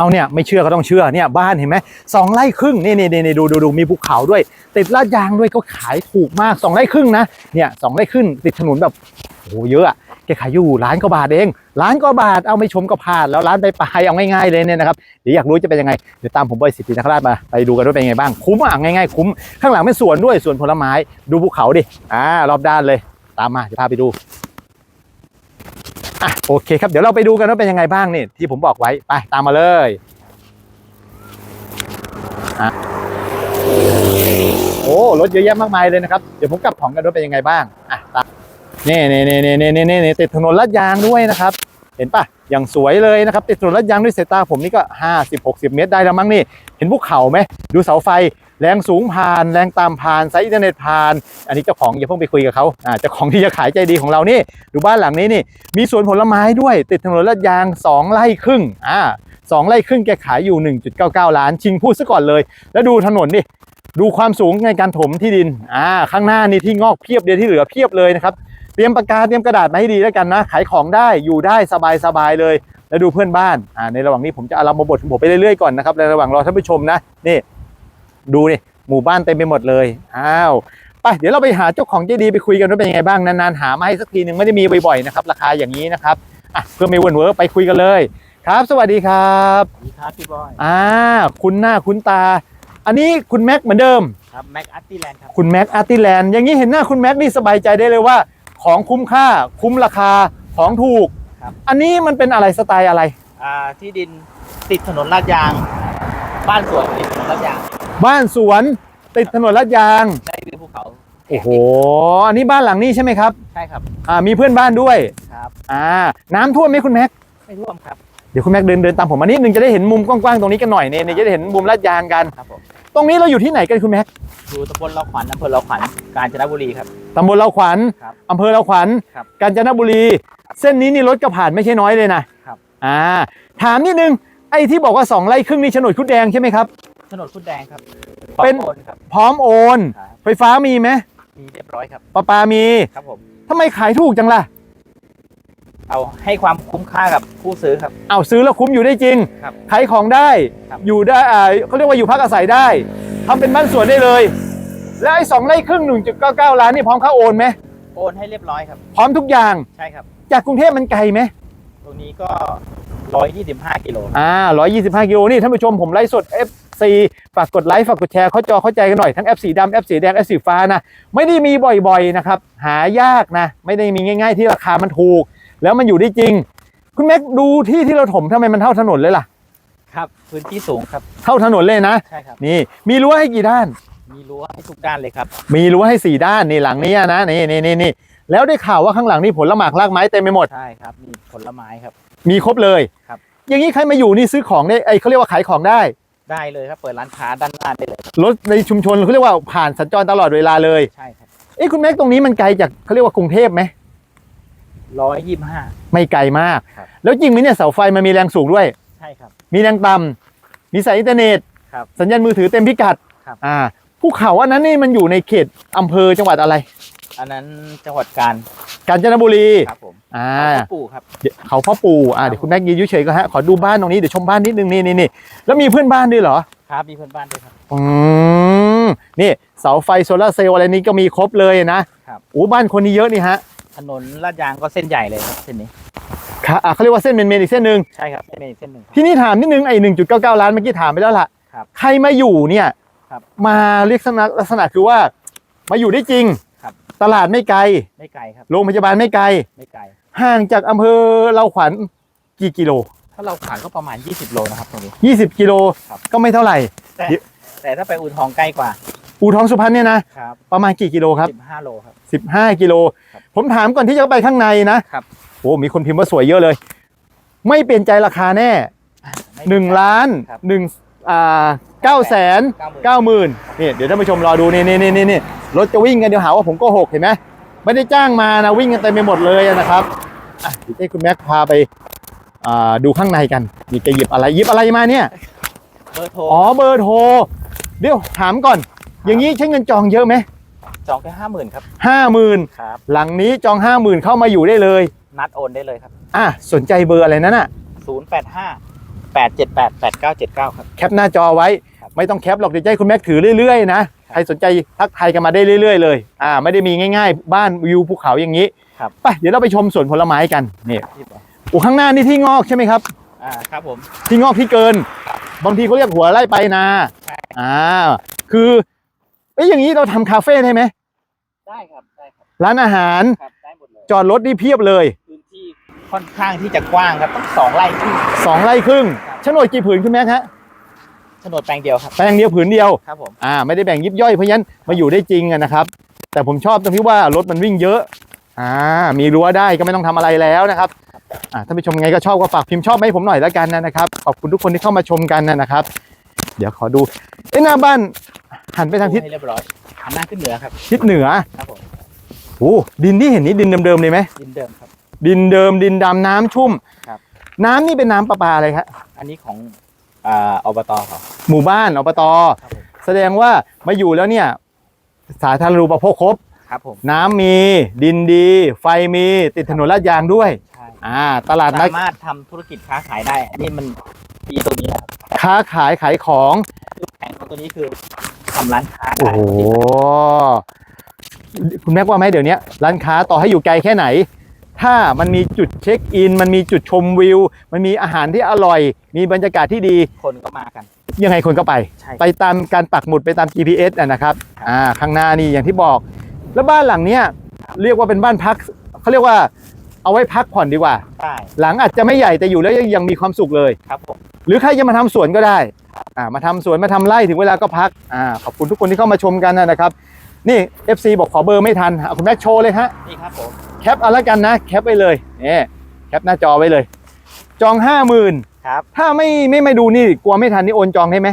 เอาเนี่ยไม่เชื่อก็ต้องเชื่อเนี่ยบ้านเห็นไหมสองไร่ครึ่งนี่นี่นี่ดูดูดูมีภูเขาด้วย ติดลาดยางด้วยก็ขายถูกมากสองไร่ครึ่งนะเนี่ยสองไร่ครึ่งติดถนนแบบโอ้โหเยอะอะแกขายอยู่ล้านกว่าบาทเองล้านกว่าบาทเอาไม่ชมก็พลาดแล้วร้านไปปลายเอาง่ายๆเลยเนี่ยนะครับเดี๋ยวอยากรู้จะเป็นยังไงเดี๋ยวตามผมไปสิทธินคราชมาไปดูกันว่าเป็นยังไงบ้างคุ้มอะง่ายๆคุ้มข้างหลังเป็นสวนด้วยสวนผลไม้ดูภูเขาดิอ่ารอบด้านเลย ตามมาจะพาไปดู อะโอเคครับเดี๋ยวเราไปดูกันว่าเป็นยังไงบ้างนี่ที่ผมบอกไว้ไปตามมาเลยอะโอ้รถเยอะแยะมากมายเลยนะครับเดี๋ยวผมกลับของกันว่าเป็นยังไงบ้างอะตามนี่นี่นี่นี่นี่นี่นี่ติดถนนลาดยางด้วยนะครับ เห็นปะอย่างสวยเลยนะครับติดถนนลาดยางด้วยสายตาผมนี่ก็ 50 60 เมตรได้แล้วมั้งนี่ เห็นภูเขาไหมดูเสาไฟ แรงสูงผ่าน แรงต่ำผ่านสายอินเทอร์เน็ตผ่าน อันนี้เจ้าของอย่าเพิ่งไปคุยกับเขาอ่าเจ้าของที่จะขายใจดีของเรานี่ดูบ้านหลังนี้นี่ มีสวนผลไม้ด้วย ติดถนนลาดยาง 2 ไร่ครึ่งอ่าสองไร่ครึ่งแกขายอยู่ 1.99 ล้าน ชิงพูดซะก่อนเลย แล้วดูถนนดิดูความสูงในการถมที่ดินอ่าข้างหน้านี่ที่งอกเพียบเดียวที่เหลือเพียบเลยนะครับเตรียมปากกาเตรียมกระดาษมาให้ดีแล้วกันนะขายของได้อยู่ได้สบายสบายเลย แล้วดูเพื่อนบ้านอ่าในระหว่างนี้ผมจะเอารามาบทของผมไปเรื่อยๆก่อนนะครับในระหว่างรอท่านผู้ชมนะนี่ ดูนี่หมู่บ้านเต็มไปหมดเลยอ้าวไปเดี๋ยวเราไปหาเจ้าของเจดีย์ไปคุยกันว่าเป็นยังไงบ้างนานๆหามาให้สักทีหนึ่งไม่ได้มีบ่อยๆนะครับราคาอย่างนี้นะครับอะเพื่อไม่เวิร์นเวอร์ไปคุยกันเลย ครับ สวัสดีครับสวัสดีครับพี่บอยอ่าคุณหน้าคุณตา อันนี้คุณแม็กเหมือนเดิมครับแม็กอาร์ติแลนด์ครับคุณแม็กอาร์ติแลนด์อย่างนี้เห็นหน้าคุณแม็กนี่สบายใจได้เลยว่า ของคุ้มค่าคุ้มราคาของถูกอันนี้มันเป็นอะไรสไตล์อะไรอ่าที่ดินติดถนนลาดยาง บ้านสวนติดถนนลาดยาง บ้านสวนติดถนนลาดยางใช่วิวภูเขาโอ้โห อันนี้บ้านหลังนี้ใช่ไหมครับ ใช่ครับอ่ามีเพื่อนบ้านด้วย ครับ อ่า น้ำท่วมไหมคุณแม็ก ไม่ร่วมครับ เดี๋ยวคุณแม็กเดินเดินตามผมมานิดนึงจะได้เห็นมุมกว้างๆตรงนี้กันหน่อยเนี่ยเนี่ยจะได้เห็นมุมลาดยางกัน ครับผมตรงนี้เราอยู่ที่ไหนกันคุณแม็กอยู่ตำบลเราขวัญอำเภอเราขวัญกาญจนบุรีครับ ตำบลเราขวัญครับอำเภอเราขวัญครับกาญจนบุรี เส้นนี้นี่รถก็ผ่านไม่ใช่น้อยเลยนะครับ อ่า ถามนิดนึง ไอ้ที่บอกว่าสองไร่ครึ่งนี่โฉนดคุดแดงใช่ไหมครับ ถนนคุณแดงครับเป็นปะโอนครับ พร้อมโอน ครับ ไฟฟ้ามีไหมมีเรียบร้อยครับ ประปามีครับผม ทำไมขายถูกจังล่ะ เอาให้ความคุ้มค่ากับผู้ซื้อครับ เอาซื้อแล้วคุ้มอยู่ได้จริงครับขายของได้ ครับ อยู่ได้อ่าเขาเรียกว่าอยู่พักอาศัยได้ทำเป็นบ้านสวนได้เลย แล้วไอ้สองไร่ครึ่ง 1.99 ล้านนี่พร้อมค่าโอนไหมโอนให้เรียบร้อยครับ พร้อมทุกอย่าง ใช่ครับ จากกรุงเทพมันไกลไหมตรงนี้ก็ 125 กิโลอ่า125 กิโลนี่ท่านผู้ชมผมไลฟ์สด FC ฝากกดไลค์ฝากกดแชร์เข้าจอเข้าใจกันหน่อยทั้ง F สีดำ F สีแดง F สีฟ้านะไม่ได้มีบ่อยๆนะครับหายากนะ ไม่ได้มีง่าย ๆ ที่ราคามันถูก แล้วมันอยู่ได้จริง คุณแม็กดูที่ที่เราถมทำไมมันเท่าถนนเลยล่ะ ครับ พื้นที่สูงครับ เท่าถนนเลยนะ ใช่ครับ นี่มีรั้วให้กี่ด้าน มีรั้วให้ทุกด้านเลยครับ มีรั้วให้สี่ด้านนี่หลังนี้นะนี่นี่นี่นี่แล้วได้ข่าวว่าข้างหลังนี่ผลหมากรากไม้เต็มไปหมด ใช่ครับ มีผลไม้ครับ มีครบเลยครับ อย่างนี้ใครมาอยู่นี่ซื้อของได้ไอยเขาเรียกว่าขายของได้ ได้เลยครับ เปิดร้านค้าด้านหน้าได้เลย รถในชุมชนเขาเรียกว่าผ่านสัญจรตลอดเวลาเลย ใช่ครับเอ้คุณแม็กตรงนี้มันไกลจากเขาเรียกว่ากรุงเทพไหมร้อยยี่ห้า ไม่ไกลมาก ครับ แล้วจริงไหมเนี่ยเสาไฟมันมีแรงสูงด้วย ใช่ครับ มีแรงต่ำมีสายอินเทอร์เน็ตครับสัญญาณมือถือเต็มพิกัดครับ อ่าภูเขาอันนั้นนี่มันอยู่ในเขตอำเภอจังหวัดอะไร อันนั้นจังหวัดกาญกาญจนบุรีครับผมอ่าเขาปู่ครับเดี๋ยวเขาพ่อปู่อ่าเดี๋ยวคุณแม็กยืนเฉยๆก็ฮะขอดูบ้านตรงนี้เดี๋ยวชมบ้านนิดนึงนี่นี่นี่แล้วมีเพื่อนบ้านด้วยเหรอครับมีเพื่อนบ้านด้วยครับอืมนี่เสาไฟโซลาร์เซลล์อะไรนี้ก็มีครบเลยนะครับโอ้บ้านคนนี้เยอะนี่ฮะ ถนนลาดยางก็เส้นใหญ่เลยครับเส้นนี้ค่ะอะเขาเรียกว่าเส้นเมนเมนอีกเส้นหนึ่งใช่ครับเส้นนี้เส้นหนึ่งครับที่นี่ถามนิดนึงไอ้หนึ่งจุดเก้าเก้าล้านเมื่อกี้ถามไปแล้วล่ะครับใครมาอยู่เนี่ยครับมาเรียกลักษณะลักษณะคือว่ามาอยู่ได้จริงครับ ตลาดไม่ไกล ไม่ไกลครับ โรงพยาบาลไม่ไกล ไม่ไกล ห่างจากอำเภอเราขวัญกี่กิโล ถ้าเราขานก็ประมาณ 20 โลนะครับตรงนี้ 20 กิโลครับ ก็ไม่เท่าไหร่ แต่เดี๋ยวแต่ถ้าไปอูทองใกล้กว่า อู่ทองสุพรรณเนี่ยนะครับประมาณกี่กิโลครับ 15 โลครับ 15 กิโลครับผมถามก่อนที่จะไปข้างในนะครับโอ้มีคนพิมพ์ว่าสวยเยอะเลย ไม่เปลี่ยนใจราคาแน่ไม่หนึ่งล้านครับหนึ่งอ่า เก้าแสนเก้าหมื่นนี่เดี๋ยวท่านผู้ชมรอดูนี่นี่นี่นี่รถจะวิ่งกันเดี๋ยวหาว่าผมโกหกเห็นไหมไม่ได้จ้างมานะวิ่งกันเต็มไปหมดเลยนะครับอะให้คุณแม็กพาไปดูข้างในกันมีจะหยิบอะไรหยิบอะไรมาเนี่ยเบอร์โทรอ๋อเบอร์โทรเดี๋ยวถามก่อน อย่างนี้ใช้เงินจองเยอะไหมจองแค่ห้าหมื่นครับห้าหมื่นครับหลังนี้จองห้าหมื่นเข้ามาอยู่ได้เลย นัดโอนได้เลยครับอะสนใจเบอร์อะไรนั่นอะศูนย์แปดห้า แปดเจ็ดแปดแปดเก้าเจ็ดเก้าครับ แคปหน้าจอไว้ ไม่ต้องแคปหรอกเดี๋ยวให้คุณแม็กถือเรื่อยๆนะ ใครสนใจทักทายกันมาได้เรื่อย ๆ เลยอ่าไม่ได้มีง่าย ๆ บ้านวิวภูเขาอย่างนี้ครับ ไปเดี๋ยวเราไปชมสวนผลไม้กันนี่โอ้ข้างหน้านี่ที่งอกใช่ไหมครับ อ่าครับผมที่งอกที่เกิน บางทีเขาเรียกหัวไล่ไปนาอ่าคือเอ้ยอย่างนี้เราทำคาเฟ่ได้ไหมได้ครับได้ครับร้านอาหารจอดรถนี่เพียบเลย ค่อนข้างที่จะกว้างครับต้องสองไร่ครึ่งสองไร่ครึ่งครับโฉนดกี่ผืนคุณแม็กฮะโฉนดแปลงเดียวครับแปลงเดียวผืนเดียวครับผมอ่าไม่ได้แบ่งยิบย่อยเพราะฉะนั้นมาอยู่ได้จริงอะนะครับ แต่ผมชอบตรงที่ว่ารถมันวิ่งเยอะอ่ามีรั้วได้ก็ไม่ต้องทำอะไรแล้วนะครับอ่าท่านผู้ชมไงก็ชอบก็ฝากพิมพ์ชอบไหมาให้ผมหน่อยแล้วกันนะครับขอบคุณทุกคนที่เข้ามาชมกันนะครับ เดี๋ยวขอดูเอ้ยหน้าบ้านหันไปทางทิศให้เรียบร้อยหันหน้าขึ้นเหนือครับทิศเหนือครับผมโอ้ดินที่เห็นนี่ดินเดิมๆเลยไหมดินเดิมครับ ดินเดิมดินดำน้ำชุ่มครับ น้ำนี่เป็นน้ำประปาอะไรครับอันนี้ของอ่าอบตเขาหมู่บ้านอบตครับผมแสดงว่ามาอยู่แล้วเนี่ย สาธารณูปโภคครบ ครับผมน้ำมีดินดี ไฟมีติดถนนลาดยางด้วย ใช่อ่า ตลาดนัดสามารถทำธุรกิจค้าขายได้ อันนี้มันดีตรงนี้นะครับค้าขายขายของคือแผงของตัวนี้คือทำร้านค้าโอ้ได้โหคุณแม็กว่าไหมเดี๋ยวนี้ร้านค้าต่อให้อยู่ไกลแค่ไหน ถ้ามันมีจุดเช็คอิน มันมีจุดชมวิว มันมีอาหารที่อร่อย มีบรรยากาศที่ดี คนก็มากัน ยังไงคนก็ไป ใช่ ไปตามการปักหมุดไปตาม GPS อะนะครับครับอ่าข้างหน้านี่อย่างที่บอก แล้วบ้านหลังเนี้ยเรียกว่าเป็นบ้านพักเขาเรียกว่าเอาไว้พักผ่อนดีกว่า ใช่หลังอาจจะไม่ใหญ่แต่อยู่แล้วยังยังมีความสุขเลย ครับผมหรือใครจะมาทำสวนก็ได้อ่ามาทำสวนมาทำไร่ถึงเวลาก็พักอ่าขอบคุณทุกคนที่เข้ามาชมกันนะครับ นี่ FC บอกขอเบอร์ไม่ทันเอาคุณแม็กโชว์เลยฮะ นี่ครับผม แคปเอาละกันนะแคปไปเลยนี่แคปหน้าจอไว้เลย จองห้าหมื่นครับ ถ้าไม่ไม่ไม่ดูนี่กลัวไม่ทันนี่โอนจองได้ไหม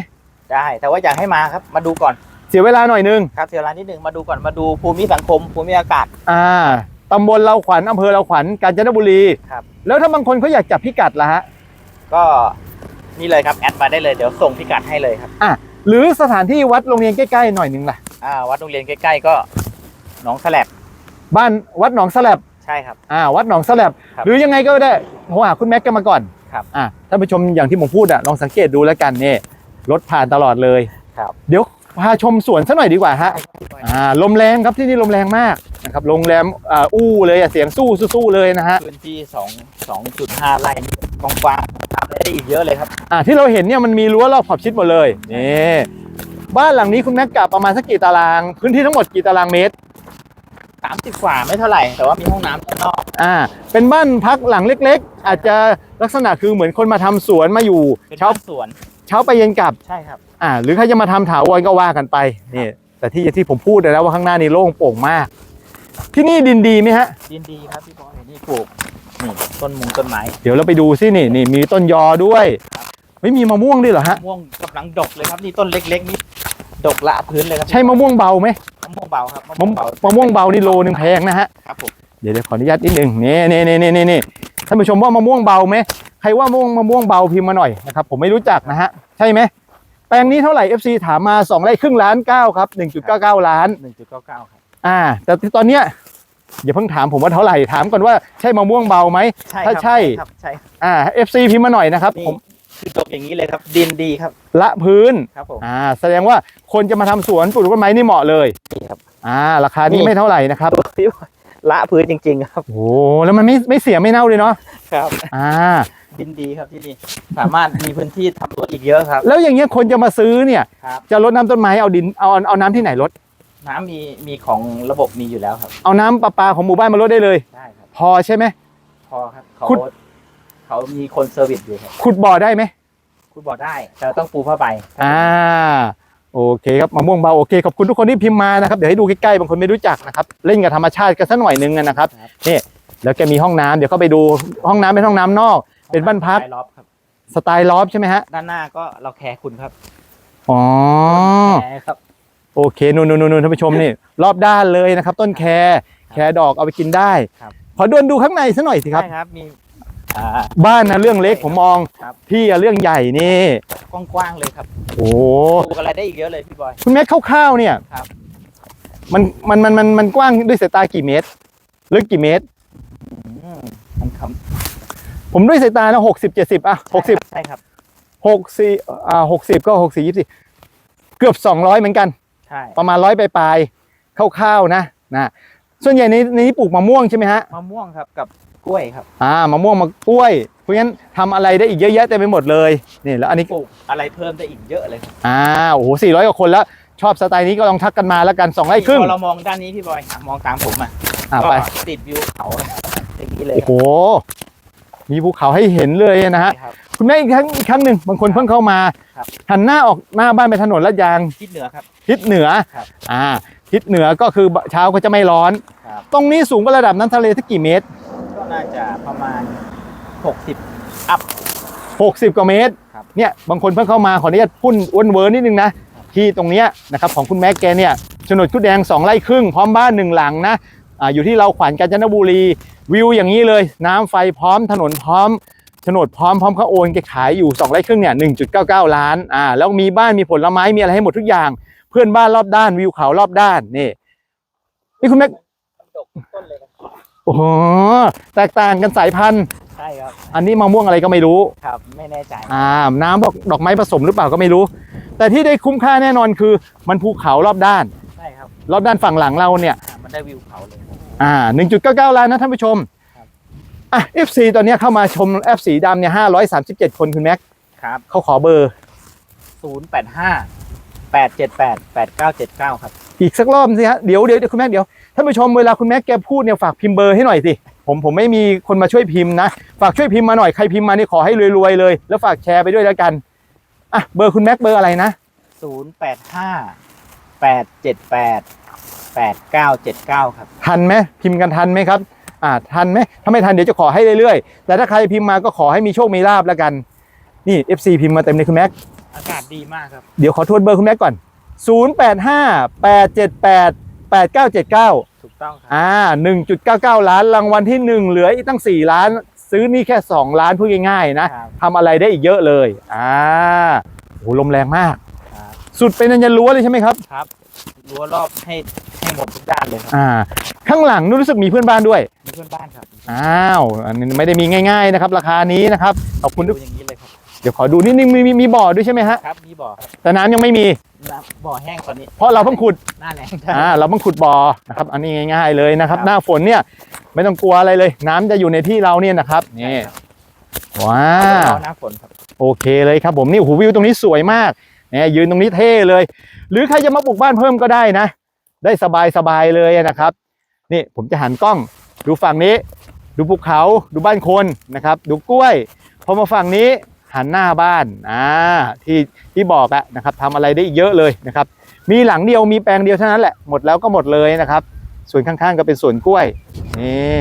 ได้ แต่ว่าอยากให้มาครับ มาดูก่อน เสียเวลาหน่อยนึงครับ เสียเวลานิดหนึ่งมาดูก่อนมาดูภูมิสังคมภูมิอากาศ อ่าตำบลเราขวัญอำเภอเราขวัญกาญจนบุรีครับ แล้วถ้าบางคนเขาอยากจับพิกัดล่ะฮะก็นี่เลยครับแอดมาได้เลยเดี๋ยวส่งพิกัดให้เลยครับหรือสถานที่วัดโรงเรียนใกล้ๆหน่อยหนึงล่ะอ่าวัดโรงเรียนใกล้ๆก็หนองแสลบ บ้านวัดหนองสลับใช่ครับ อ่าวัดหนองสลับครับหรือยังไงก็ได้โทรหาคุณแม็กกันมาก่อนครับอ่าท่านผู้ชมอย่างที่ผมพูดอะลองสังเกตดูแล้วกันเนี่ยรถผ่านตลอดเลยครับ เดี๋ยวพาชมสวนซะหน่อยดีกว่าฮะอ่าลมแรงครับที่นี่ลมแรงมากนะครับโรงแรมอ่าอู้เลยอะเสียงสู้สู้ๆเลยนะฮะพื้นที่สองสองจุดห้าไร่กว้างๆทำได้อีกเยอะเลยครับ อ่าที่เราเห็นเนี่ยมันมีรั้วรอบขอบชิดหมดเลยนี่บ้านหลังนี้คุณแม็กกะประมาณสักกี่ตาราง พื้นที่ทั้งหมดกี่ตารางเมตร สามสิบกว่าไม่เท่าไหร่ แต่ว่ามีห้องน้ำด้านนอก อ่า เป็นบ้านพักหลังเล็ก ๆ อาจจะลักษณะคือเหมือนคนมาทำสวนมาอยู่ เป็นเช้าบ้านสวน เช้าไปเย็นกลับ ใช่ครับ อ่า หรือใครจะมาทำถาวรก็ว่ากันไปนี่แต่ที่ที่ผมพูดแล้วว่าข้างหน้านี่โล่งโปร่งมาก ที่นี่ดินดีไหมฮะ ยินดีครับพี่บอยนี่ปลูกนี่ต้นมุงต้นไม้เดี๋ยวเราไปดูซินี่นี่มีต้นยอด้วย ไม่มีมะม่วงด้วยเหรอฮะมะม่วงกำลังดกเลยครับนี่ต้นเล็กๆนี่ ดกละพื้นเลยครับใช่มะม่วงเบาไหมมะม่วงเบาครับมะมะม่วงเบานี่โลนึงแพงนะฮะครับผมเดี๋ยวเดี๋ยวขออนุญาตนิดหนึ่งนี่นี่นี่นี่นี่นี่ท่านผู้ชมว่ามะม่วงเบาไหมใครว่ามะม่วงมะม่วงเบาพิมพ์มาหน่อยนะครับผมไม่รู้จักนะฮะใช่ไหมแปลงนี้เท่าไหร่ FC ถามมา2ไร่ครึ่งล้านเก้าครับ1.99 ล้าน หนึ่งจุดเก้าเก้าครับอ่า แต่ตอนเนี้ยอย่าเพิ่งถามผมว่าเท่าไหร่ถามก่อนว่าใช่มะม่วงเบาไหมใช่ถ้าครับใช่ ครับใช่ครับ อ่า FC พิมพ์มาหน่อยนะครับนี่ผม คือดกอย่างนี้เลยครับ ดินดีครับ ละพื้นครับผม อ่าแสดงว่าคนจะมาทำสวนปลูกต้นไม้นี่เหมาะเลยนี่ครับ อ่าราคานี้นี่ ไม่เท่าไหร่นะครับพี่บอยละพื้นจริง ๆ ครับ โอ้โหแล้วมันไม่ไม่เสียไม่เน่าเลยเนาะครับ อ่า ดินดีครับที่นี่ สามารถมีพื้นที่ทำสวนอีกเยอะครับ แล้วอย่างเงี้ยคนจะมาซื้อเนี่ย ครับ จะรดน้ำต้นไม้เอาดินเอาเอาน้ำที่ไหนรดน้ำมีมีของระบบมีอยู่แล้วครับ เอาน้ำประปาของหมู่บ้านมารดได้เลย ได้ครับ พอใช่ไหม พอครับเขาคุณ เขามีคนเซอร์วิสอยู่ครับขุดบ่อได้ไหมคุณบอกได้ แต่ต้องปูผ้าใบอ่าโอเคครับมะม่วงเบาโอเคขอบคุณทุกคนที่พิมพ์มานะครับเดี๋ยวให้ดูใกล้ๆบางคนไม่รู้จักนะครับเล่นกับธรรมชาติกันสักหน่อยนึงนะครับนี่แล้วแกมีห้องน้ำเดี๋ยวเข้าไปดูห้องน้ำเป็นห้องน้ำนอก เป็นบ้านพักสไตล์ล็อบครับ สไตล์ลอฟใช่ไหมฮะด้านหน้าก็เราแคร์คุณครับอ๋อ แคร์ครับ โอเคนู่นนู่นนู่นท่านผู้ชมนี่ รอบด้านเลยนะครับ ต้นแครแครดอกเอาไปกินได้ ครับ ขอดวนดูข้างในสักหน่อยสิครับ ใช่ครับ มี อ่า บ้านนะเรื่องเล็กผมมองครับ พี่อะเรื่องใหญ่นี่กว้างๆเลยครับโอ้ปลูกอะไรได้อีกเยอะเลยพี่บอย คุณแม็กคร่าวๆเนี่ยครับ มันมันมันมันมันกว้างด้วยสายตากี่เมตรลึกกี่เมตร อืมมันคผมด้วยสายตานะหกสิบเจ็ดสิบอะหกสิบำใช่ครับ หกสี่อ่าหกสิบก็หกสี่ยี่สิบเกือบสองร้อยเหมือนกัน ใช่ประมาณร้อยปลายๆคร่าวๆนะนะส่วนใหญ่ในในนี้ปลูกมะม่วงใช่ไหมฮะมะม่วงครับกับ กล้วยครับอ่ามะม่วงมะกล้วย เพราะงั้นทำอะไรได้อีกเยอะแยะเต็มไปหมดเลยนี่แล้วอันนี้ปลูกอะไรเพิ่มได้อีกเยอะเลยครับอ่าโอ้โหสี่ร้อยกว่าคนแล้ว ชอบสไตล์นี้ก็ลองทักกันมาแล้วกันสองไร่ครึ่งพอเรามองด้านนี้พี่บอยอะมองตามผมอะอ่าก็ไปติดวิวเขาอย่างนี้เลยโอ้โห มีภูเขาให้เห็นเลยนะฮะครับ คุณแม่อีกครั้งอีกครั้งหนึ่งบางคนเพิ่งเข้ามา ครับ หันหน้าออกหน้าบ้านไปถนนลาดยางทิศเหนือครับ ทิศเหนือ ครับ อ่า ทิศเหนือก็คือเช้าก็จะไม่ร้อน ครับตรงนี้สูงกว่าระดับน้ำทะเลสักกี่เมตรก็ น่าจะประมาณ 60 อัพ 60 กว่าเมตร ครับ เนี่ยบางคนเพิ่งเข้ามาขออนุญาตพุ่นอ้วนเวอร์นิดนึงนะ ที่ตรงเนี้ยนะครับของคุณแม็กแกเนี่ยโฉนดกุดแดง 2 ไร่ครึ่ง พร้อมบ้านหนึ่งหลังนะอ่าอยู่ที่เราขวัญกาญจนบุรี วิวอย่างนี้เลย น้ำไฟพร้อมถนนพร้อมโฉนดพร้อมพร้อมเขาโอนแกขายอยู่ 2 ไร่ครึ่งเนี่ย 1.99 ล้านอ่าแล้วมีบ้านมีผลไม้มีอะไรให้หมดทุกอย่าง เพื่อนบ้านรอบด้านวิวเขารอบด้านนี่นี่คุณแม็กดกต้นเลยครับ โอ้โหแตกต่างกันสายพันธุ์ ใช่ครับ อันนี้มะม่วงอะไรก็ไม่รู้ ครับ ไม่แน่ใจ อ่า น้ำดอกดอกไม้ผสมหรือเปล่าก็ไม่รู้ แต่ที่ได้คุ้มค่าแน่นอนคือ มันภูเขารอบด้าน ใช่ครับรอบด้านฝั่งหลังเราเนี่ย อะมันได้วิวเขาเลย อ่า 1.99 ล้านนะท่านผู้ชชม ครับ อะ FC ตอนเนี้ยเข้ามาชม F สีดำเนี่ย537 คนคุณแม็กครับเขาขอเบอร์ 085 878 8979 ครับ อีกสักรอบสิฮะเดี๋ยวเดี๋ยวเดี๋ยวคุณแม็กเดี๋ยวท่านผู้ชมเวลาคุณแม็กแกพูดเนี่ยฝากพิมพ์เบอร์ให้หน่อยสิผมผมไม่มีคนมาช่วยพิมพ์นะฝากช่วยพิมพ์มาหน่อยใครพิมพ์มานี่ขอให้รวยๆเลย แล้วฝากแชร์ไปด้วยแล้วกันอะเบอร์คุณแม็กเบอร์อะไรนะ085 878 8979ครับทันไหมพิมพ์กันทันไหมครับอ่าทันไหมถ้าไม่ทันเดี๋ยวจะขอให้เรื่อยๆแต่ถ้าใครพิมพ์มาก็ขอให้มีโชคมีลาบแล้วกันนี่ FC พิมพ์มาเต็มเลยคุณแม็กอากาศดีมากครับ เดี๋ยวขอทวนเบอร์คุณแม็กก่อน 085 878 8979 ถูกต้องครับ อ่า 1.99 ล้าน รางวัลที่ 1 เหลืออีกตั้ง 4 ล้าน ซื้อนี่แค่ 2 ล้านพูดง่ายๆนะครับ ทำอะไรได้อีกเยอะเลย อ่าโหลมแรงมาก ครับสุดเป็นอันยันรั้วเลยใช่ไหมครับ ครับรั้วรอบให้ให้หมดทุกด้านเลยครับอ่า ข้างหลังนู้นรู้สึกมีเพื่อนบ้านด้วย มีเพื่อนบ้านครับอ้าวอันนี้ไม่ได้มีง่ายๆนะครับ ราคานี้นะครับ ขอบคุณทุดูกอย่างนี้เลยครับ เดี๋ยวขอดูนิดนึงมีมีมีบ่อด้วยใช่ไหมฮะ ครับมีบ่อครับแต่น้ำยังไม่มี น้ำบ่อแห้งตอนนี้ เพราะเราเพิ่งขุดหน้าแรงอ่าเราเพิ่งขุดบ่อนะครับอันนี้ง่ายๆเลยนะครับ หน้าฝนเนี่ยไม่ต้องกลัวอะไรเลย น้ำจะอยู่ในที่เราเนี่ยนะครับนี่ว้ารวอหน้าฝนครับ โอเคเลยครับผมนี่โอ้โหวิวตรงนี้สวยมากเนี่ยยืนตรงนี้เท่เลย หรือใครจะมาปลูกบ้านเพิ่มก็ได้นะ ได้สบายสบายๆเลยนะครับ นี่ผมจะหันกล้องดูฝั่งนี้ ดูภูเขาดูบ้านคนนะครับ ดูกล้วยพอมาฝั่งนี้ หันหน้าบ้านอ่าที่ที่บอกอะนะครับทำอะไรได้อีกเยอะเลยนะครับ มีหลังเดียวมีแปลงเดียวเท่านั้นแหละหมดแล้วก็หมดเลยนะครับ ส่วนข้างๆก็เป็นสวนกล้วยนี่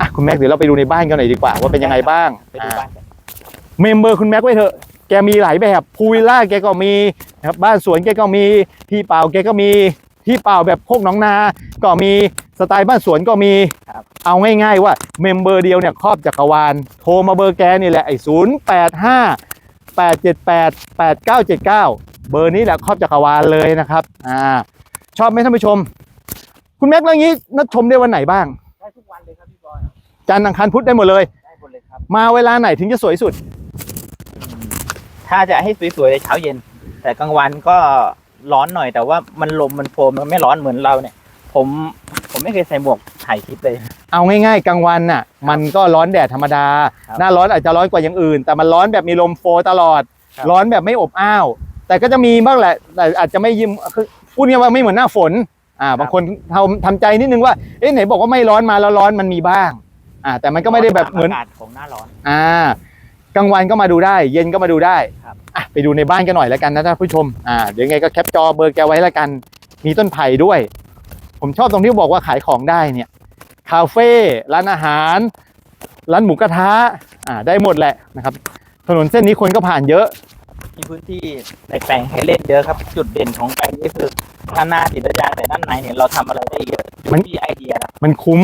อะคุณแม็กเดี๋ยวเราไปดูในบ้านกันหน่อยดีกว่าว่าเป็นยังไงบ้างไปดูอ่าบ้านกันเมมเบอร์คุณแม็กไว้เถอะแกมีหลายแบบพูวิลล่าแกก็มีนะครับบ้านสวนแกก็มีที่เปล่าแกก็มี ที่เปล่าแบบโคกหนองนา ก็มีสไตล์บ้านสวนก็มีครับเอาง่ายๆว่าเมมเบอร์เดียวเนี่ยครอบจักรวาลโทรมาเบอร์แกนี่แหละไอ้ศูนย์แปดห้าแปดเจ็ดแปดแปดเก้าเจ็ดเก้าเบอร์นี้แหละครอบจักรวาลเลยนะครับอ่าชอบไหมท่านผู้ชม คุณแม็กแล้วงี้นัดชมได้วันไหนบ้างได้ทุกวันเลยครับพี่บอยจันทร์อังคารพุธได้หมดเลยได้หมดเลยครับมาเวลาไหนถึงจะสวยสุดอืมถ้าจะให้สวยๆในเช้าเย็น แต่กลางวันก็ ร้อนหน่อยแต่ว่ามันลมมันโฟมมันไม่ร้อนเหมือนเราเนี่ย ผมผมไม่เคยใส่หมวกถ่ายคลิปเลย เอาง่ายๆกลางวันน่ะ มันก็ร้อนแดดธรรมดา ครับหน้าร้อนอาจจะร้อนกว่าอย่างอื่น แต่มันร้อนแบบมีลมโฟตลอด ครับ ร้อนแบบไม่อบอ้าว แต่ก็จะมีบ้างแหละ แต่อาจจะไม่ยิ้มคือพูดง่ายๆว่าไม่เหมือนหน้าฝน อ่า บางคนทำทำใจนิดนึงว่า เอ๊ะไหนบอกว่าไม่ร้อนมาแล้วร้อนมันมีบ้าง อ่า แต่มันก็ไม่ได้แบบเหมือนอากาศของหน้าร้อน อ่ากลางวันก็มาดูได้ เย็นก็มาดูได้ครับ อะไปดูในบ้านกันหน่อยแล้วกันนะท่านผู้ชมอ่าเดี๋ยวยังไงก็แคปจอเบอร์แกไว้แล้วกัน มีต้นไผ่ด้วย ผมชอบตรงที่บอกว่าขายของได้เนี่ยคาเฟ่ร้านอาหาร ร้านหมูกระทะอ่าได้หมดแหละนะครับ ถนนเส้นนี้คนก็ผ่านเยอะ มีพื้นที่ในแปลงให้เล่นเยอะครับ จุดเด่นของแปลงนี้คือด้านหน้าติดระยางแต่ด้านในเนี่ยเราทำอะไรได้เยอะอยู่มันที่ไอเดียนะมันคุ้ม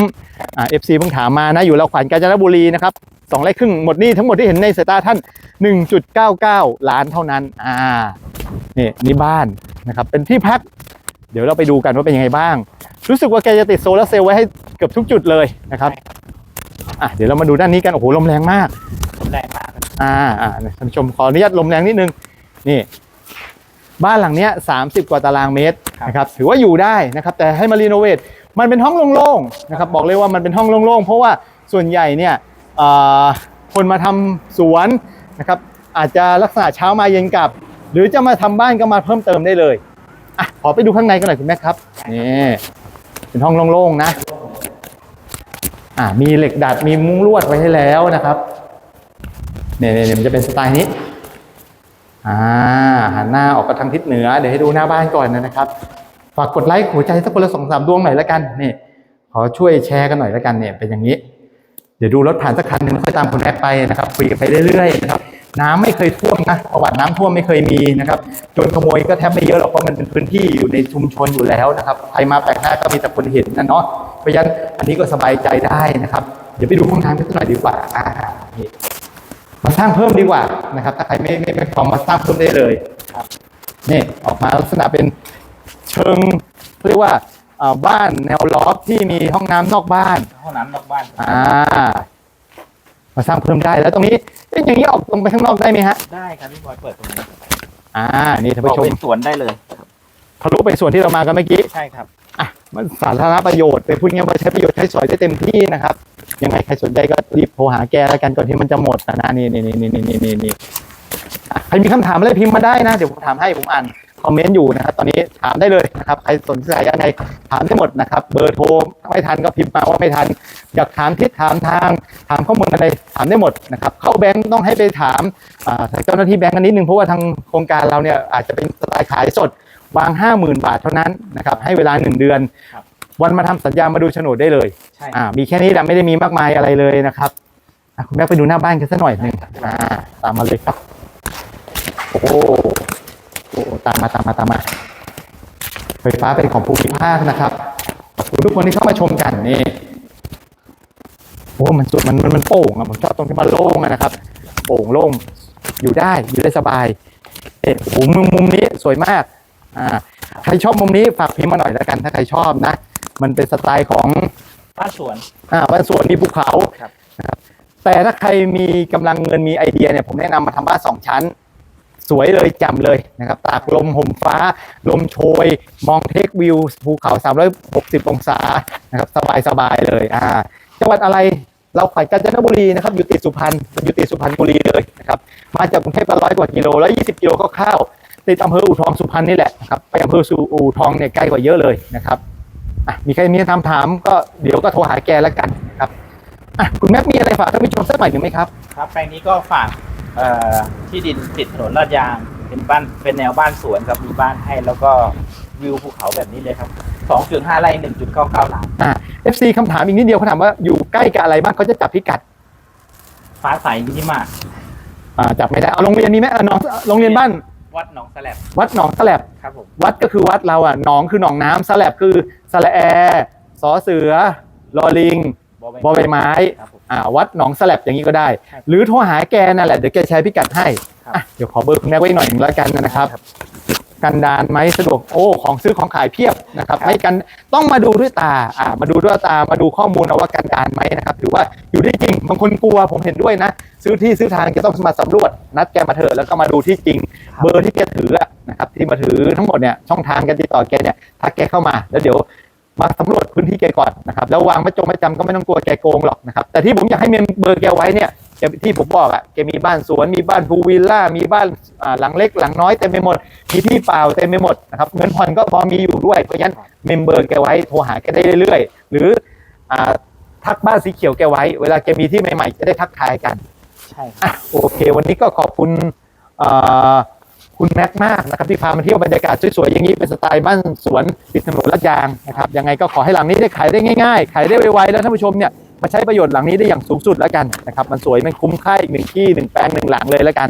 อ่าเอฟซีเพิ่งถามมานะอยู่เราขวัญกาญจนบุรีนะครับ สองไร่ครึ่งหมดหนี่ทั้งหมดที่เห็นในสายตาท่าน 1.99 ล้านเท่านั้นอ่านี่นี่บ้านนะครับเป็นที่พัก เดี๋ยวเราไปดูกันว่าเป็นยังไงบ้าง รู้สึกว่าแกจะติดโซลาร์เซลล์ไว้ให้เกือบทุกจุดเลยนะครับอะเดี๋ยวเรามาดูด้านนี้กันโอ้โหลมแรงมากแรงมากครับอ่าอ่าเนี่ยท่านผู้ชมขออนุญาตลมแรงนิดนึงนี่บ้านหลังเนี้ย30กว่าตารางเมตรนะครับถือว่าอยู่ได้นะครับแต่ให้มารีโนเวทมันเป็นห้องโล่งๆนะครับบอกเลยว่ามันเป็นห้องโล่งๆเพราะว่าส่วนใหญ่เนี่ยเอ่อ คนมาทำสวนนะครับ อาจจะลักษณะเช้ามาเย็นกลับ หรือจะมาทำบ้านก็มาเพิ่มเติมได้เลยอะขอไปดูข้างในกันหน่อยคุณแม่ครับนี่เป็นห้องโล่งๆนะอ่ามีเหล็กดัดมีมุ้งลวดไว้ให้แล้วนะครับเนี่ยเนี่ยเนี่ยมันจะเป็นสไตล์นี้อ่าหันหน้าออกไปทางทิศเหนือ เดี๋ยวให้ดูหน้าบ้านก่อนนะครับฝากกดไลค์หัวใจสักคนละสองสามดวงหน่อยแล้วกันนี่ขอช่วยแชร์กันหน่อยแล้วกันเนี่ยเป็นอย่างนี้ เดี๋ยวดูรถผ่านสักคันหนึ่งค่อยตามคุณแอปไปนะครับคุยกันไปเรื่อยๆนะครับน้ำไม่เคยท่วมนะประวัติน้ำท่วมไม่เคยมีนะครับโจนขโมยก็แทบไม่เยอะหรอกเพราะมันเป็นพื้นที่อยู่ในชุมชนอยู่แล้วนะครับใครมาแปลกหน้าก็มีแต่คนเห็นนะเนาะเพราะฉะนั้นอันนี้ก็สบายใจได้นะครับ เดี๋ยวไปดูห้องน้ำกันหน่อยดีกว่าอ่ามาสร้างเพิ่มดีกว่านะครับ ถ้าใครไม่ไม่ไม่พร้อมมาสร้างเพิ่มได้เลยครับนี่ออกมาลักษณะเป็นเชิงเรียกว่า บ้านแนวล็อบที่มีห้องน้ำนอกบ้าน ห้องน้ำนอกบ้านอ่า มาสร้างเพิ่มได้แล้วตรงนี้เอ๊ะอย่างนี้ออกตรงไปข้างนอกได้ไหมฮะ ได้ครับพี่บอยเปิดตรงนี้อ่า นี่ท่านออกผู้ชมเป็นสวนได้เลยทะลุไปส่วนที่เรามากันเมื่อกี้ ใช่ครับ อะมันสาธารณประโยชน์ไปพูดง่ายๆว่าใช้ประโยชน์ใช้สอยได้เต็มที่นะครับ ยังไงใครสนใจก็รีบโทรหาแกแล้วกันก่อนที่มันจะหมดนะนะนี่นี่นี่นี่นี่นี่นี่อะใครมีคำถามอะไรพิมพ์มาได้นะ เดี๋ยวผมถามให้ผมอ่าน คอมเมนต์อยู่นะครับ ตอนนี้ถามได้เลยนะครับใครสนใจยังไงถามได้หมดนะครับ เบอร์โทรไม่ทันก็พิมพ์มาว่าไม่ทัน อยากถามทิศถามทางถามข้อมูลอะไรถามได้หมดนะครับ เข้าแบงค์ต้องให้ไปถามอ่าทางเจ้าหน้าที่แบงค์กันนิดนึงเพราะว่าทางโครงการเราเนี่ยอาจจะเป็นสไตล์ขายสดวาง 50,000 บาทเท่านั้นนะครับให้เวลา 1 เดือนครับวันมาทำสัญญามาดูโฉนดได้เลยใช่อ่ามีแค่นี้แหละไม่ได้มีมากมายอะไรเลยนะครับอะคุณแม่ไปดูหน้าบ้านกันสักหน่อยหนึ่งอ่าตามมาเลยครับ โอ้โหโอ้โหตามมาตามมาตามมาไฟฟ้าเป็นของภูมิภาคนะครับขอบคุณทุกคนที่เข้ามาชมกันนี่โอ้มันสุดมันมันมันโป่งอะผมชอบตรงที่มันโล่งอะนะครับ โป่งโล่งอยู่ได้อยู่ได้สบายเอ๊ะโอ้โหมุมมุมนี้สวยมากอ่าใครชอบมุมนี้ฝากพิมพ์มาหน่อยแล้วกันถ้าใครชอบนะ มันเป็นสไตล์ของบ้านสวนอ่าบ้านสวนมีภูเขาครับนะครับแต่ถ้าใครมีกำลังเงินมีไอเดียเนี่ยผมแนะนำมาทำบ้านสองชั้น สวยเลยจำเลยนะครับตากลมห่มฟ้า ลมโชย มองเทควิวภูเขา 360 องศานะครับสบายสบายเลยอ่าจังหวัดอะไรเราไปกาญจนบุรีนะครับอยู่ติดสุพรรณอยู่ติดสุพรรณบุรีเลยนะครับมาจากกรุงเทพร้อยกว่ากิโลแล้ว20กิโลก็เข้าวๆติดอำเภออู่ทองสุพรรณนี่แหละนะครับไปอำเภอสู่อู่ทองเนี่ยใกล้กว่าเยอะเลยนะครับอะมีใครมีคำถามก็เดี๋ยวก็โทรหาแกแล้วกันนะครับอะคุณแม็กมีอะไรฝากท่านผู้ชมสักหน่อยหนึ่งไหมครับ ครับแปลงนี้ก็ฝาก ที่ดินติดถนนลาดยาง เป็นบ้านเป็นแนวบ้านสวนครับมีบ้านให้แล้วก็วิวภูเขาแบบนี้เลยครับ 2.5 ไร่ 1.99ล้านอ่า FC คำถามอีกนิดเดียวเขาถามว่าอยู่ใกล้กับอะไรบ้างเขาจะจับพิกัดฟ้าใสมินิมาร์ทอ่าจับไม่ได้เอาโรงเรียนนี้ไหมเอาหนองโรงเรียนบ้าน วัดหนองแสลบวัดหนองสแลบครับผมวัดก็คือวัดเราอะหนองคือหนองน้ำสแลบคือสระแอสอเสือลอลิง บอใบไม้ครับผม อ่าวัดหนองสแลบอย่างนี้ก็ได้ ครับหรือโทรหาแกนั่นแหละเดี๋ยวแกแชร์พิกัดให้ครับ อะเดี๋ยวขอเบอร์คุณแม่ไว้หน่อยหนึ่งแล้วกันนะครับ กันดานไหมสะดวกโอ้ของซื้อของขายเพียบนะครับไม่กันต้องมาดูด้วยตาอ่ามาดูด้วยตามาดูข้อมูลเอาว่ากันดานไหมนะครับถือว่าอยู่ได้จริงบางคนกลัวผมเห็นด้วยนะ ซื้อที่ซื้อทางจะต้องมาสำรวจ นัดแกมาเถอะแล้วก็มาดูที่จริงครับเบอร์ที่แกถืออะนะครับที่มาถือทั้งหมดเนี่ยช่องทางการติดต่อแกเนี่ยถ้าแกเข้ามาแล้วเดี๋ยว มาสำรวจพื้นที่แกก่อนนะครับแล้ววางมาจงมาจำก็ไม่ต้องกลัวแกโกงหรอกนะครับ แต่ที่ผมอยากให้เมมเบอร์แกไว้เนี่ยแกที่ผมบอกอะแกมีบ้านสวนมีบ้านพูลวิลล่ามีบ้านอ่าหลังเล็กหลังน้อยเต็มไปหมดมีที่เปล่าเต็มไปหมดนะครับเงินผ่อนก็พอมีอยู่ด้วยเพราะฉะนั้นเมมเบอร์แกไว้โทรหาแกได้เรื่อยๆ หรืออ่าทักบ้านสีเขียวแกไว้ เวลาแกมีที่ใหม่ๆจะได้ทักทายกันใช่ครับอะโอเค วันนี้ก็ขอบคุณเอ่อ คุณแม็กซ์มากนะครับที่พามาเที่ยวบรรยากาศสวยๆอย่างนี้เป็นสไตล์บ้านสวนติดถนนลาดยางนะครับยังไงก็ขอให้หลังนี้ได้ขายได้ง่ายๆขายได้ไวๆแล้วท่านผู้ชมเนี่ยมาใช้ประโยชน์หลังนี้ได้อย่างสูงสุดแล้วกันนะครับมันสวยมันคุ้มค่าอีกหนึ่งที่หนึ่งแปลงหนึ่งหลังเลยแล้วกัน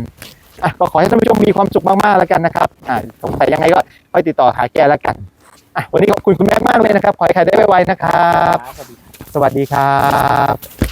อะก็ขอให้ท่านผู้ชมมีความสุขมากๆแล้วกันนะครับอ่าสงสัยยังไงก็ค่อยติดต่อหาแกแล้วกันอะวันนี้ขอบคุณคุณแม็กซ์มากเลยนะครับขอให้ขายได้ไวๆนะครับ สวัสดีครับสวัสดีครับ